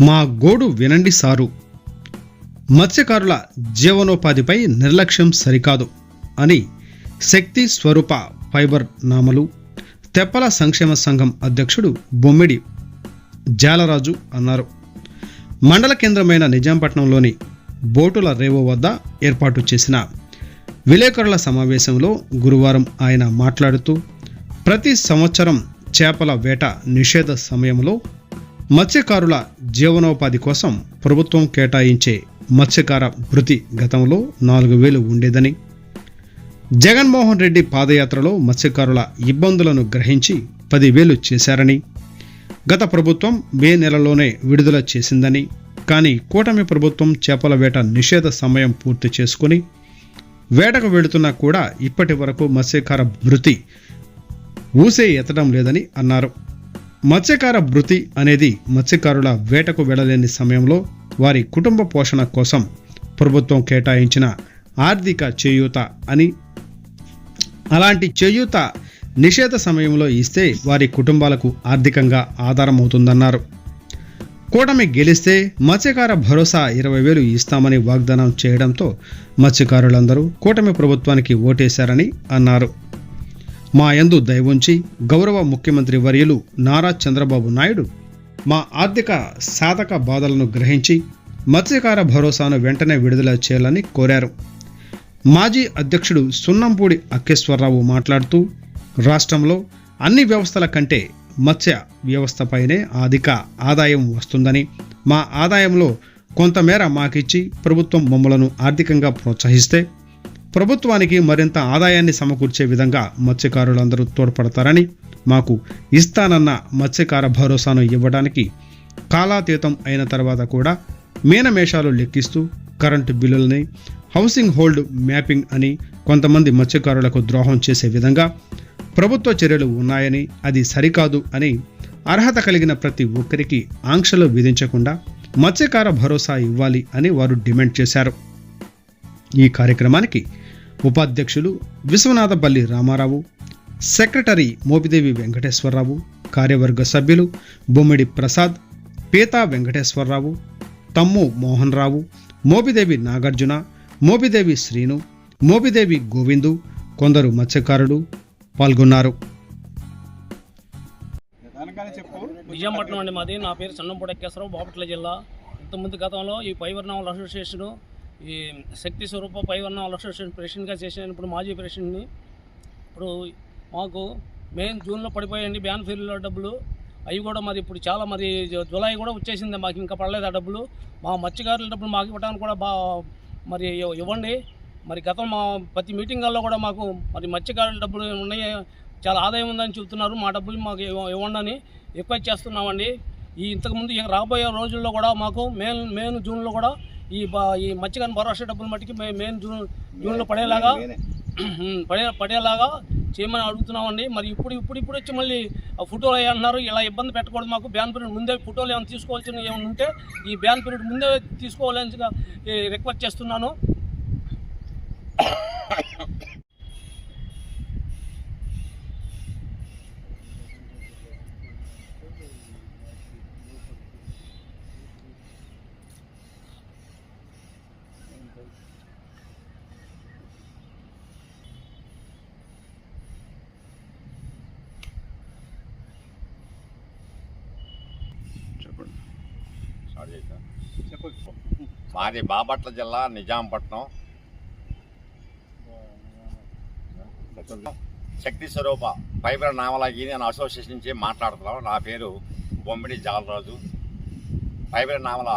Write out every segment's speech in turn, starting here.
మా గోడు వినండి సారు. మత్స్యకారుల జీవనోపాధిపై నిర్లక్ష్యం సరికాదు అని శక్తి స్వరూప ఫైబర్ నామలు తెప్పల సంక్షేమ సంఘం అధ్యక్షుడు బొమ్మిడి జాలరాజు అన్నారు. మండల కేంద్రమైన నిజాంపట్నంలోని బోటుల రేవో వద్ద ఏర్పాటు చేసిన విలేకరుల సమావేశంలో గురువారం ఆయన మాట్లాడుతూ ప్రతి సంవత్సరం చేపల వేట నిషేధ సమయంలో మత్స్యకారుల జీవనోపాధి కోసం ప్రభుత్వం కేటాయించే మత్స్యకార వృత్తి గతంలో నాలుగు వేలు ఉండేదని. జగన్మోహన్ రెడ్డి పాదయాత్రలో మత్స్యకారుల ఇబ్బందులను గ్రహించి పదివేలు చేశారని. గత ప్రభుత్వం మే నెలలోనే విడుదల చేసిందని. కానీ కూటమి ప్రభుత్వం చేపల వేట నిషేధ సమయం పూర్తి చేసుకుని వేటకు వెళుతున్నా కూడా ఇప్పటి వరకు మత్స్యకార వృత్తి ఊసే ఎత్తడం లేదని అన్నారు. మత్స్యకార వృత్తి అనేది మత్స్యకారుల వేటకు వెళ్ళలేని సమయంలో వారి కుటుంబ పోషణ కోసం ప్రభుత్వం కేటాయించిన ఆర్థిక చేయూత అని అలాంటి చేయూత నిషేధ సమయంలో ఇస్తే వారి కుటుంబాలకు ఆర్థికంగా ఆధారం అవుతుందన్నారు. కూటమి గెలిస్తే మత్స్యకార భరోసా ఇరవై వేలు ఇస్తామని వాగ్దానం చేయడంతో మత్స్యకారులందరూ కూటమి ప్రభుత్వానికి ఓటేశారని అన్నారు. మా యందు దయవుంచి గౌరవ ముఖ్యమంత్రి వర్యులు నారా చంద్రబాబు నాయుడు మా ఆర్థిక సాధక బాధలను గ్రహించి మత్స్యకార భరోసాను వెంటనే విడుదల చేయాలని కోరారు. మాజీ అధ్యక్షుడు సున్నంపూడి అక్కేశ్వరరావు మాట్లాడుతూ రాష్ట్రంలో అన్ని వ్యవస్థల కంటే మత్స్య వ్యవస్థపైనే అధిక ఆదాయం వస్తుందని మా ఆదాయంలో కొంతమేర మాకిచ్చి ప్రభుత్వం మమ్మలను ఆర్థికంగా ప్రోత్సహిస్తే ప్రభుత్వానికి మరింత ఆదాయాన్ని సమకూర్చే విధంగా మత్స్యకారులందరూ తోడ్పడతారని మాకు ఇస్తానన్న మత్స్యకార భరోసాను ఇవ్వడానికి కాలాతీతం అయిన తర్వాత కూడా మీనమేషాలు లెక్కిస్తూ కరెంటు బిల్లులని హౌసింగ్ హోల్డ్ మ్యాపింగ్ అని కొంతమంది మత్స్యకారులకు ద్రోహం చేసే విధంగా ప్రభుత్వ చర్యలు ఉన్నాయని అది సరికాదు అని అర్హత కలిగిన ప్రతి ఒక్కరికి ఆంక్షలు విధించకుండా మత్స్యకార భరోసా ఇవ్వాలి అని వారు డిమాండ్ చేశారు. ఈ కార్యక్రమానికి ఉపాధ్యక్షులు విశ్వనాథపల్లి రామారావు సెక్రటరీ మోపిదేవి వెంకటేశ్వరరావు కార్యవర్గ సభ్యులు బొమ్మిడి ప్రసాద్ పీతా వెంకటేశ్వరరావు తమ్ము మోహన్ రావు మోపిదేవి నాగార్జున మోపిదేవి శ్రీను మోపిదేవి గోవిందు కొందరు మత్స్యకారులు పాల్గొన్నారు. విజయపట్నం అండి మాది. నా పేరు సన్నంపూడి ఎక్కేశ్వరరావు బాపట్ల జిల్లా. ఇంతకుముందు గతంలో ఈ పైవర్ణాల అసోసియేషన్ ఈ శక్తి స్వరూప ఉన్న అలక్షన్ ప్రెసిడెంట్గా చేశాను. ఇప్పుడు మాజీ ప్రెసిడెంట్ని ఇప్పుడు మాకు మెయిన్ జూన్లో పడిపోయాయండి బ్యాన్ ఫీల్డ్లో డబ్బులు. అవి కూడా మరి ఇప్పుడు చాలా మరి జులై కూడా వచ్చేసింది. మాకు ఇంకా పడలేదు ఆ డబ్బులు. మా మత్స్యకారుల డబ్బులు మాకు ఇవ్వడానికి కూడా బా మరి ఇవ్వండి. మరి గతం మా ప్రతి మీటింగ్లలో కూడా మాకు మరి మత్స్యకారుల డబ్బులు ఉన్నాయి. చాలా ఆదాయం ఉందని చెబుతున్నారు. మా డబ్బులు మాకు ఇవ్వండి అని రిక్వెస్ట్ చేస్తున్నామండి. ఈ ఇంతకుముందు రాబోయే రోజుల్లో కూడా మాకు మే మే జూన్లో కూడా ఈ బ- ఈ మత్స్యకారుల భరోసా డబ్బులు మట్టికి మే మే జూన్ జూన్లో పడేలాగా పడే పడేలాగా చేయమని అడుగుతున్నామండి. మరి ఇప్పుడు ఇప్పుడు ఇప్పుడు వచ్చి మళ్ళీ ఆ ఫోటోలు అంటున్నారు ఇలా ఇబ్బంది పెట్టకూడదు మాకు బ్యాన్ పీరియడ్ ముందే ఫోటోలు ఏమైనా తీసుకోవాల్సిన ఏమైనా ఉంటే ఈ బ్యాన్ పీరియడ్ ముందే తీసుకోవాలని రిక్వెస్ట్ చేస్తున్నాను. స్టార్ట్ మాది బాపట్ల జిల్లా నిజాంపట్నం. శక్తి స్వరూప ఫైబర్ నామలాగి నేను అసోసియేషన్ నుంచి మాట్లాడుతున్నాం. నా పేరు బొమ్మిడి జాలరాజు. ఫైబర్ నామల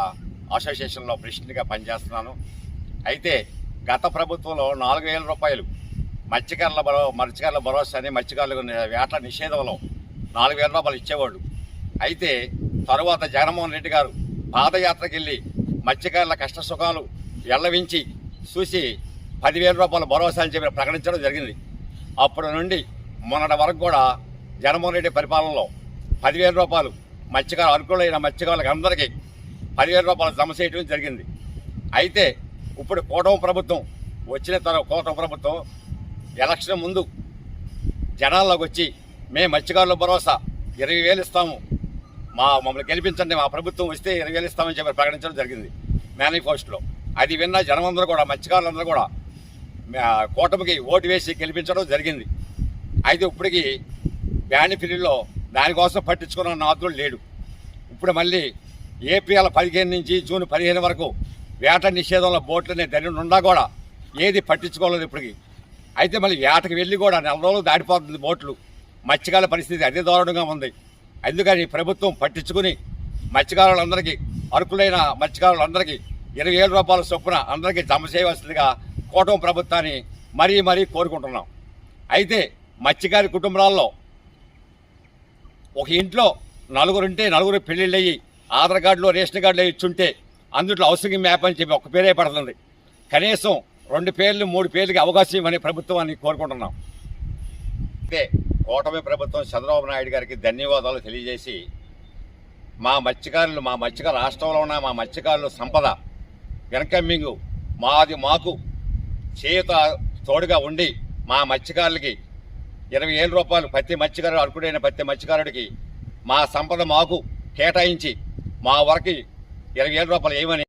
అసోసియేషన్లో ప్రెసిడెంట్గా పనిచేస్తున్నాను. అయితే గత ప్రభుత్వంలో నాలుగు వేల రూపాయలు మత్స్యకారుల భరో మత్స్యకారుల భరోసా అని మత్స్యకారులకు వేట నిషేధంలో నాలుగు వేల రూపాయలు ఇచ్చేవాడు అయితే తరువాత జగన్మోహన్ రెడ్డి గారు పాదయాత్రకి వెళ్ళి మత్స్యకారుల కష్ట సుఖాలు ఎల్లవించి చూసి పదివేల రూపాయల భరోసా అని చెప్పి ప్రకటించడం జరిగింది. అప్పటి నుండి మొన్నటి వరకు కూడా జగన్మోహన్ రెడ్డి పరిపాలనలో పదివేల రూపాయలు మత్స్యకారు అనుకూలైన మత్స్యకారులకు అందరికీ పదివేల రూపాయలు జమ చేయడం జరిగింది. అయితే ఇప్పుడు కూటమి ప్రభుత్వం వచ్చిన తర్వాత కూటమి ప్రభుత్వం ఎలక్షన్ ముందు జనాల్లోకి వచ్చి మేము మత్స్యకారుల భరోసా ఇరవై వేలు ఇస్తాము మా మమ్మల్ని గెలిపించండి మా ప్రభుత్వం వస్తే ఇరవై వేలు ఇస్తామని చెప్పి ప్రకటించడం జరిగింది మేనిఫెస్టోలో. అది విన్న జనమందరూ కూడా మత్స్యకారులందరూ కూడా కూటమికి ఓటు వేసి గెలిపించడం జరిగింది. అయితే ఇప్పటికీ బ్యాన్ పీరియడ్లో దానికోసం పట్టించుకున్న నాదుడు లేడు. ఇప్పుడు మళ్ళీ ఏప్రిల్ పదిహేను నుంచి జూన్ పదిహేను వరకు వేట నిషేధంలో బోట్లనే దాని ఉన్నా కూడా ఏది పట్టించుకోలేదు ఇప్పటికి. అయితే మళ్ళీ వేటకి వెళ్ళి కూడా నెల రోజులు దాటిపోతుంది బోట్లు. మత్స్యకాల పరిస్థితి అదే దారుణంగా ఉంది. అందుకని ప్రభుత్వం పట్టించుకుని మత్స్యకారులందరికీ అర్హులైన మత్స్యకారులందరికీ ఇరవై ఏడు రూపాయల చొప్పున అందరికీ జమ చేయవలసిందిగా కూటమి ప్రభుత్వాన్ని మరీ మరీ కోరుకుంటున్నాం. అయితే మత్స్యకారి కుటుంబాల్లో ఒక ఇంట్లో నలుగురుంటే నలుగురు పెళ్ళిళ్ళయ్యి ఆధార్ కార్డులో రేషన్ కార్డులో ఇచ్చుంటే అందులో హౌసింగ్ మ్యాప్ అని చెప్పి ఒక పేరే పడుతుంది. కనీసం రెండు పేర్లు మూడు పేర్లకి అవకాశం ఇవ్వని ప్రభుత్వాన్ని కోరుకుంటున్నాం. అయితే కూటమి ప్రభుత్వం చంద్రబాబు నాయుడు గారికి ధన్యవాదాలు తెలియజేసి మా మత్స్యకారులు మా మత్స్యకార రాష్ట్రంలో ఉన్న మా మత్స్యకారుల సంపద వెనకమ్మింగు మాది మాకు చేత తోడుగా ఉండి మా మత్స్యకారులకి ఇరవై ఏళ్ళ రూపాయలు ప్రతి మత్స్యకారుడు అర్హుడైన ప్రతి మత్స్యకారుడికి మా సంపద మాకు కేటాయించి మా వరకు ఇరవై ఏళ్ళ రూపాయలు ఏమని